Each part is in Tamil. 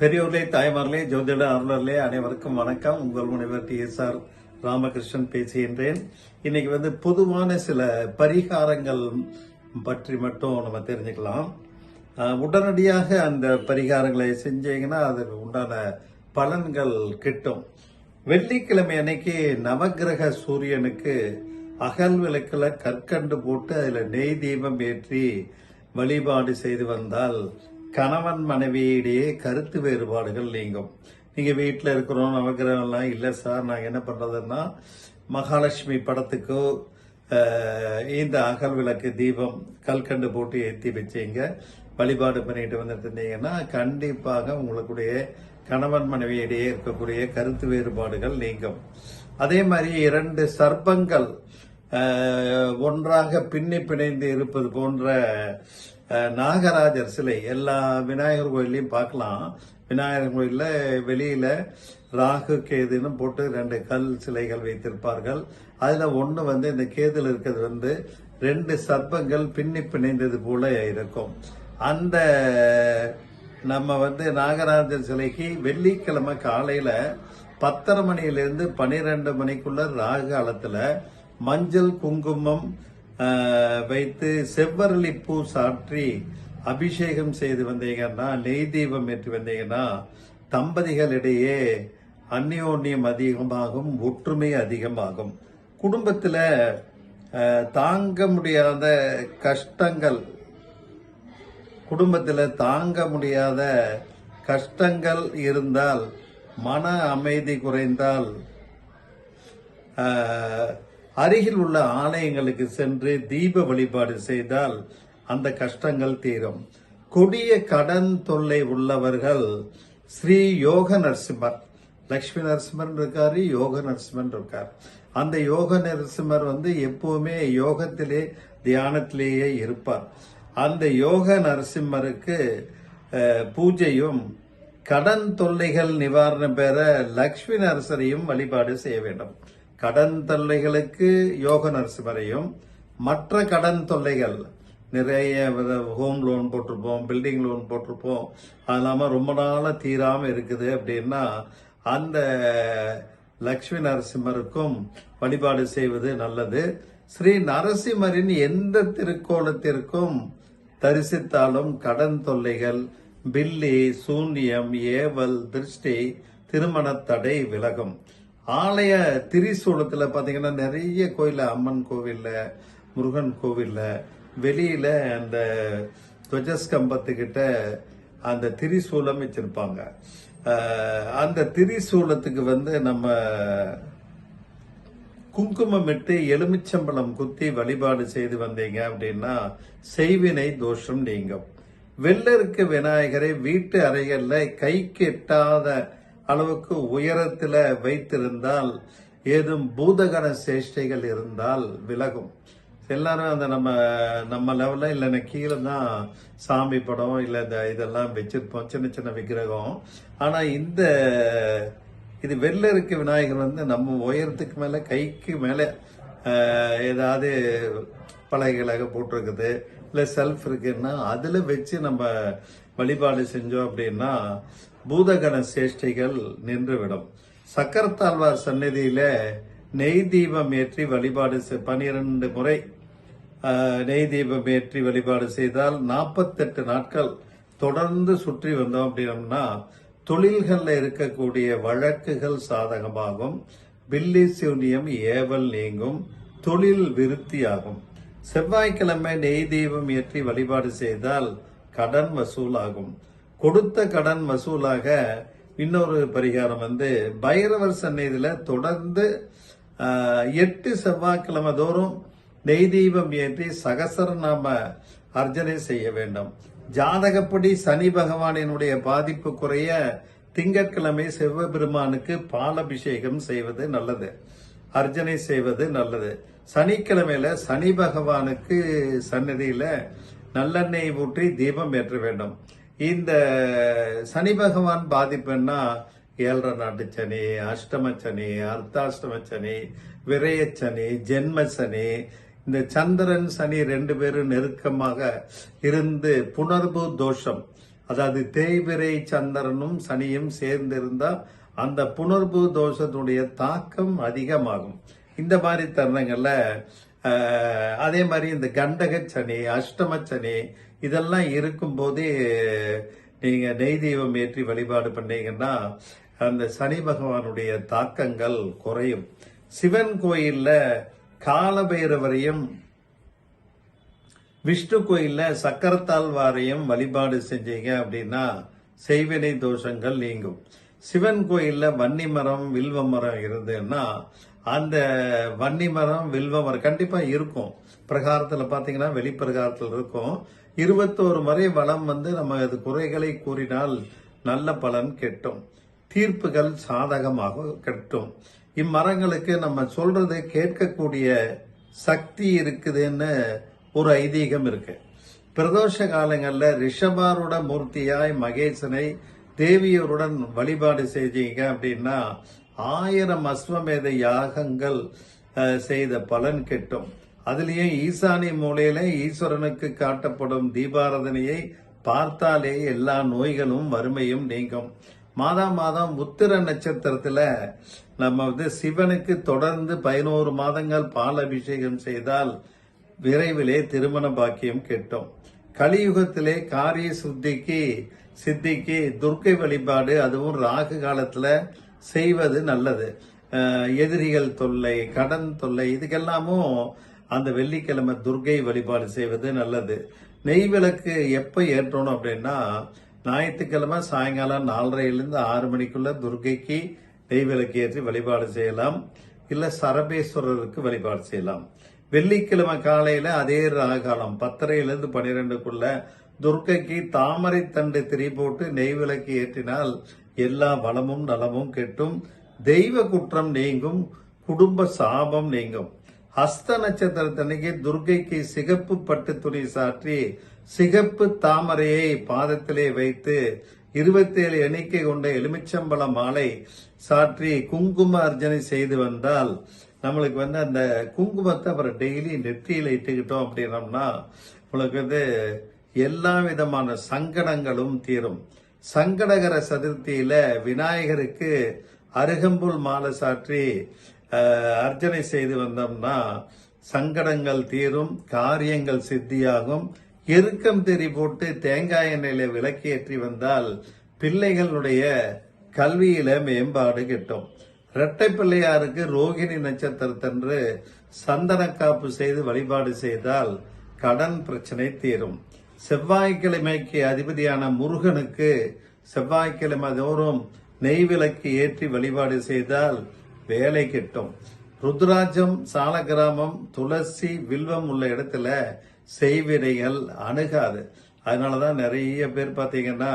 பெரியோர்களே தாய்மார்களே ஜோதிட அருளர்களே அனைவருக்கும் வணக்கம். உங்கள் முனைவர் டி. எஸ். ஆர். ராமகிருஷ்ணன் பேசுகின்றேன். இன்னைக்கு வந்து பொதுவான சில பரிகாரங்கள் பற்றி மட்டும் நம்ம தெரிஞ்சுக்கலாம். உடனடியாக அந்த பரிகாரங்களை செஞ்சீங்கன்னா அதுக்கு உண்டான பலன்கள் கிட்டும். வெள்ளிக்கிழமை அன்னைக்கு நவக்கிரக சூரியனுக்கு அகல் விளக்கில் கற்கண்டு போட்டு அதில் நெய் தீபம் ஏற்றி வழிபாடு செய்து வந்தால் கணவன் மனைவியிடையே கருத்து வேறுபாடுகள் நீங்கும். நீங்க வீட்டில் இருக்கிறோம் நவக்கிரகம்லாம் இல்லை சார். நாங்கள் என்ன பண்ணுறதுன்னா மகாலட்சுமி படத்துக்கோ இந்த அகல் விளக்கு தீபம் கல்கண்டு போட்டு ஏற்றி வச்சீங்க வழிபாடு பண்ணிட்டு வந்துட்டு இருந்தீங்கன்னா கண்டிப்பாக உங்களுக்குடைய கணவன் மனைவியிடையே இருக்கக்கூடிய கருத்து வேறுபாடுகள் நீங்கும். அதே மாதிரி இரண்டு சர்ப்பங்கள் ஒன்றாக பின்னி பிணைந்து இருப்பது போன்ற நாகராஜர் சிலை எல்லா விநாயகர் கோயிலையும் பார்க்கலாம். விநாயகர் கோயிலில் வெளியில் ராகு கேதுன்னு போட்டு ரெண்டு கல் சிலைகள் வைத்திருப்பார்கள். அதில் ஒன்று வந்து இந்த கேதில் இருக்கிறது வந்து ரெண்டு சர்ப்பங்கள் பின்னி பிணைந்தது போல இருக்கும். அந்த நம்ம வந்து நாகராஜர் சிலைக்கு வெள்ளிக்கிழமை காலையில் பத்தரை மணியிலிருந்து பனிரெண்டு மணிக்குள்ள ராகு காலத்தில் மஞ்சள் குங்குமம் வைத்து செவ்வரளி பூ சாற்றி அபிஷேகம் செய்து வந்தீங்கன்னா நெய் தீபம் ஏற்றி வந்தீங்கன்னா தம்பதிகளிடையே அந்யோன்யம் அதிகமாகும் ஒற்றுமை அதிகமாகும். குடும்பத்தில் தாங்க முடியாத கஷ்டங்கள் குடும்பத்தில் தாங்க முடியாத கஷ்டங்கள் இருந்தால் மன அமைதி குறைந்தால் அருகில் உள்ள ஆலயங்களுக்கு சென்று தீப வழிபாடு செய்தால் அந்த கஷ்டங்கள் தீரும். கொடிய கடன் தொல்லை உள்ளவர்கள் ஸ்ரீ யோக நரசிம்மர் லக்ஷ்மி நரசிம்மர் இருக்காரு யோக நரசிம்மன் இருக்கார். அந்த யோக நரசிம்மர் வந்து எப்பவுமே யோகத்திலே தியானத்திலேயே இருப்பார். அந்த யோக நரசிம்மருக்கு பூஜையும் கடன் தொல்லைகள் நிவாரணம் பெற லக்ஷ்மி நரசரையும் வழிபாடு செய்ய வேண்டும். கடன் தொல்லைகளுக்கு யோக நரசிம்மரையும் மற்ற கடன் தொல்லைகள் நிறைய ஹோம் லோன் போட்டிருப்போம் பில்டிங் லோன் போட்டிருப்போம். அது இல்லாமல் ரொம்ப நாளாக தீராம இருக்குது அப்படின்னா அந்த லக்ஷ்மி நரசிம்மருக்கும் வழிபாடு செய்வது நல்லது. ஸ்ரீ நரசிம்மரின் எந்த திருக்கோலத்திற்கும் தரிசித்தாலும் கடன் தொல்லைகள் பில்லி சூன்யம் ஏவல் திருஷ்டி திருமண தடை விலகும். ஆலய திரிசூலத்தில் பார்த்தீங்கன்னா நிறைய கோயிலில் அம்மன் கோவிலில் முருகன் கோவிலில் வெளியில் அந்த துவஜஸ்கம்பத்துக்கிட்ட அந்த திரிசூலம் வச்சிருப்பாங்க. அந்த திரிசூலத்துக்கு வந்து நம்ம குங்குமமிட்டு எலுமிச்சம்பழம் குத்தி வழிபாடு செய்து வந்தீங்க அப்படின்னா செய்வினை தோஷம் நீங்கும். வெள்ளருக்கு விநாயகரை வீட்டு அறைகளில் கைக்கு எட்டாத அளவுக்கு உயரத்தில் வைத்திருந்தால் ஏதும் பூதகண சேஷ்டைகள் இருந்தால் விலகும். எல்லாரும் அந்த நம்ம நம்ம லெவலில் இல்லைன்னா கீழே தான் சாமி படம் இல்லை இந்த இதெல்லாம் வச்சிருப்போம் சின்ன சின்ன விக்கிரகம். ஆனால் இந்த இது வெளில இருக்க விநாயகர் வந்து நம்ம உயரத்துக்கு மேலே கைக்கு மேலே ஏதாவது பலகைகளாக போட்டிருக்குது இல்லை செல்ஃப் இருக்குன்னா அதில் வச்சு நம்ம வழிபாடு செஞ்சோம் அப்படின்னா பூதகண சேஷ்டைகள் நின்றுவிடும். சக்கரத்தாழ்வார் சந்நிதியில நெய் தீபம் ஏற்றி வழிபாடு பனிரெண்டு முறை நெய் தீபம் ஏற்றி வழிபாடு செய்தால் நாற்பத்தெட்டு நாட்கள் தொடர்ந்து சுற்றி வந்தோம் அப்படின்னம்னா தொழில்களில் இருக்கக்கூடிய வழக்குகள் சாதகமாகும். பில்லி சூன்யம் ஏவல் நீங்கும். தொழில் விருத்தியாகும். செவ்வாய்க்கிழமை நெய் தீபம் ஏற்றி வழிபாடு செய்தால் கடன் வசூலாகும். கொடுத்த கடன் வசூலாக இன்னொரு பரிகாரம் வந்து பைரவர் சந்நிதியில தொடர்ந்து எட்டு செவ்வாய்க்கிழமை தோறும் நெய் தீபம் ஏற்றி சகசரநாம அர்ச்சனை செய்ய வேண்டும். ஜாதகப்படி சனி பகவானினுடைய பாதிப்பு குறைய திங்கட்கிழமை சிவபெருமானுக்கு பாலபிஷேகம் செய்வது நல்லது. அர்ச்சனை செய்வது நல்லது. சனிக்கிழமையில சனி பகவானுக்கு சன்னதியில நல்லெண்ணெய் ஊற்றி தீபம் ஏற்ற வேண்டும். இந்த சனி பகவான் பாதிப்புன்னா ஏழரை நாட்டு சனி அஷ்டம சனி அர்த்தாஷ்டம சனி விரயச்சனி ஜென்ம சனி. இந்த சந்திரன் சனி ரெண்டு பேரும் நெருக்கமாக இருந்து புணர்வு தோஷம். அதாவது தேய்விரை சந்திரனும் சனியும் சேர்ந்திருந்தால் அந்த புணர்வு தோஷத்துடைய தாக்கம் அதிகமாகும். இந்த மாதிரி தருணங்களில் அதே மாதிரி இந்த கண்டக சனி அஷ்டம சனி இதெல்லாம் இருக்கும்போதே நீங்கள் நெய் தெய்வம் ஏற்றி வழிபாடு பண்ணீங்கன்னா அந்த சனி பகவானுடைய தாக்கங்கள் குறையும். சிவன் கோயிலில் காலபைரவரையும் விஷ்ணு கோயிலில் சக்கரத்தாழ்வாரையும் வழிபாடு செஞ்சீங்க அப்படின்னா செய்வினை தோஷங்கள் நீங்கும். சிவன் கோயிலில் வன்னி மரம் வில்வ மரம் இருந்ததுன்னா அந்த வன்னி மரம் வில்வ மரம் கண்டிப்பா இருக்கும். பிரகாரத்துல பாத்தீங்கன்னா வெளிப்பிரகாரத்தில் இருக்கும். இருபத்தோரு முறை வளம் வந்து நம்ம அது குறைகளை கூறினால் நல்ல பலன் கெட்டும். தீர்ப்புகள் சாதகமாக கெட்டும். இம்மரங்களுக்கு நம்ம சொல்றது கேட்கக்கூடிய சக்தி இருக்குதுன்னு ஒரு ஐதீகம் இருக்கு. பிரதோஷ காலங்களில் ரிஷபாரோட மூர்த்தியாய் மகேசனை தேவியருடன் வழிபாடு செஞ்சீங்க அப்படின்னா ஆயிரம் அஸ்வமேத யாகங்கள் செய்த பலன் கிட்டும். அதுலேயும் ஈசானி மூலையில ஈஸ்வரனுக்கு காட்டப்படும் தீபாராதனையை பார்த்தாலே எல்லா நோய்களும் வறுமையும் நீங்கும். மாதம் மாதம் உத்திர நட்சத்திரத்துல நம்ம வந்து சிவனுக்கு தொடர்ந்து பதினோரு மாதங்கள் பால் அபிஷேகம் செய்தால் விரைவிலே திருமண பாக்கியம் கிட்டும். கலியுகத்திலே காரிய சுத்திக்கு சித்திக்கு துர்க்கை வழிபாடு அதுவும் ராகு காலத்துல செய்வது நல்லது. எதிரிகள் தொல்லை கடன் தொல்லை இதுக்கெல்லாமும் அந்த வெள்ளிக்கிழமை துர்கை வழிபாடு செய்வது நல்லது. நெய் விளக்கு எப்போ ஏற்றணும் அப்படின்னா ஞாயிற்றுக்கிழமை சாயங்காலம் நாலரையிலிருந்து ஆறு மணிக்குள்ள துர்க்கைக்கு நெய் விளக்கு ஏற்றி வழிபாடு செய்யலாம். இல்லை சரபேஸ்வரருக்கு வழிபாடு செய்யலாம். வெள்ளிக்கிழமை காலையில் அதே ராகாலம் பத்தரையிலிருந்து பன்னிரெண்டுக்குள்ள துர்க்கைக்கு தாமரை தண்டு திரி போட்டு நெய் விளக்கு ஏற்றினால் எல்லா வளமும் நலமும் கெட்டும். தெய்வ குற்றம் நீங்கும் குடும்ப சாபம் நீங்கும். ஹஸ்த நட்சத்திரத்தன்னைக்கு துர்கைக்கு சிகப்பு பட்டு துணி சாற்றி சிகப்பு தாமரையை பாதத்திலே வைத்து இருபத்தேழு எண்ணிக்கை கொண்ட எலுமிச்சம்பழ மாலை சாற்றி குங்கும அர்ச்சனை செய்து வந்தால் நம்மளுக்கு வந்து அந்த குங்குமத்தை அப்புறம் டெய்லி நெற்றியில இட்டுக்கிட்டோம் அப்படின்னோம்னா உங்களுக்கு வந்து எல்லா விதமான சங்கடங்களும் தீரும். சங்கடகர சதுர்த்தியில விநாயகருக்கு அருகம்புல் மாலை சாற்றி அர்ச்சனை செய்து வந்தோம்னா சங்கடங்கள் தீரும் காரியங்கள் சித்தியாகும். எருக்கம் தெரி போட்டு தேங்காய் எண்ணெயில விளக்கேற்றி வந்தால் பிள்ளைகளுடைய கல்வியில மேம்பாடு கிட்டும். இரட்டை பிள்ளையாருக்கு ரோகிணி நட்சத்திரத்தன்று சந்தன காப்பு செய்து வழிபாடு செய்தால் கடன் பிரச்சனை தீரும். செவ்வாய்க்கிழமைக்கு அதிபதியான முருகனுக்கு செவ்வாய்க்கிழமை தோறும் நெய் விளக்கு ஏற்றி வழிபாடு செய்தால் வேலை கிட்டும். ருத்ராஜம் சாலகிராமம் துளசி வில்வம் உள்ள இடத்துல செய்வினைகள் அணுகாது. அதனால தான் நிறைய பேர் பார்த்தீங்கன்னா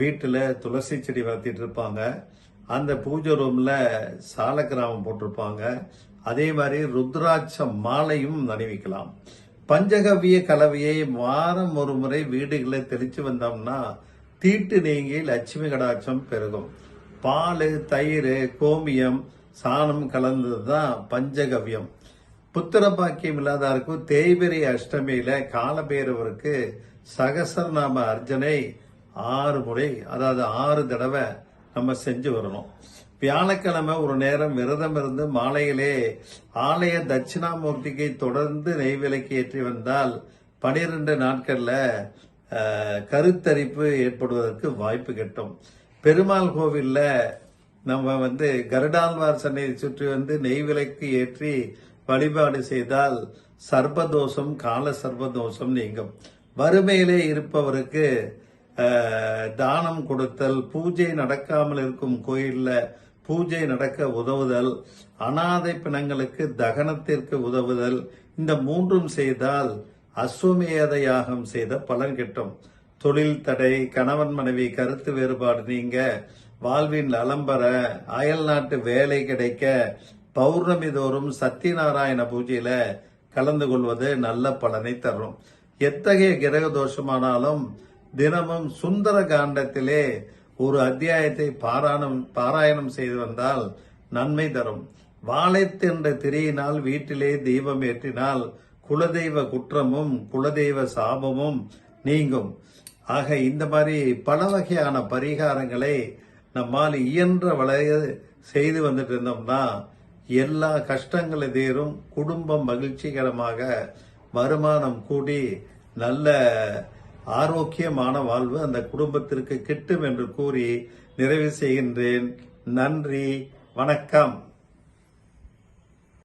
வீட்டில் துளசி செடி வளர்த்திட்டு இருப்பாங்க. அந்த பூஜை ரூமில் சாலக்கிராமம் போட்டிருப்பாங்க. அதே மாதிரி ருத்ராட்ச மாலையும் அணிவிக்கலாம் பஞ்சகவிய கலவையை வாரம் ஒரு முறை வீடுகளை தெளிச்சு வந்தோம்னா தீட்டு நீங்கி லட்சுமி கடாட்சம் பெருகும். பால் தயிர் கோமியம் சாணம் கலந்தது தான் பஞ்சகவியம் புத்திர பாக்கியம் இல்லாதாருக்கும் தேய்பிரை அஷ்டமியில காலபேரவருக்கு சகசரநாம அர்ஜனை ஆறு முறை அதாவது ஆறு தடவை நம்ம செஞ்சு வரணும். வியாழக்கிழமை ஒரு நேரம் விரதம் இருந்து மாலையிலே ஆலய தட்சிணாமூர்த்திக்கு தொடர்ந்து நெய்விளக்கு ஏற்றி வந்தால் பனிரெண்டு நாட்கள்ல கருத்தரிப்பு ஏற்படுவதற்கு வாய்ப்பு கிட்டும். பெருமாள் கோவில்ல நம்ம வந்து கருடாழ்வார் சன்னியை சுற்றி வந்து நெய் விலைக்கு ஏற்றி வழிபாடு செய்தால் சர்பதோஷம் கால சர்பதோஷம் நீங்கும். வறுமையிலே இருப்பவருக்கு தானம் கொடுத்தல் பூஜை நடக்காமல் இருக்கும் கோயிலில் பூஜை நடக்க உதவுதல் அனாதை பிணங்களுக்கு தகனத்திற்கு உதவுதல் இந்த மூன்றும் செய்தால் அஸ்வமேத யாகம் செய்த பலன் கிட்டும். தொழில் தடை கணவன் மனைவி கருத்து வேறுபாடு நீங்க வாழ்வின் அலம்பர அயல் நாட்டு வேலை கிடைக்க பௌர்ணமி தோறும் சத்தியநாராயண பூஜையில கலந்து கொள்வது நல்ல பலனை தரும். எத்தகைய கிரக தோஷமானாலும் தினமும் சுந்தர காண்டத்திலே ஒரு அத்தியாயத்தை பாராயணம் பாராயணம் செய்து வந்தால் நன்மை தரும். வாழைத்தென்ற திரியினால் வீட்டிலே தெய்வம் ஏற்றினால் குலதெய்வ குற்றமும் குலதெய்வ சாபமும் நீங்கும். ஆக இந்த மாதிரி பல வகையான பரிகாரங்களை நம்மால் இயன்ற வளைய செய்து வந்துட்டு இருந்தோம்னா எல்லா கஷ்டங்களை தீரும். குடும்பம் மகிழ்ச்சிகரமாக வருமானம் கூடி நல்ல ஆரோக்கியமான வாழ்வு அந்த குடும்பத்திற்கு கிட்டும் என்று கூறி நிறைவு செய்கின்றேன். நன்றி. வணக்கம்.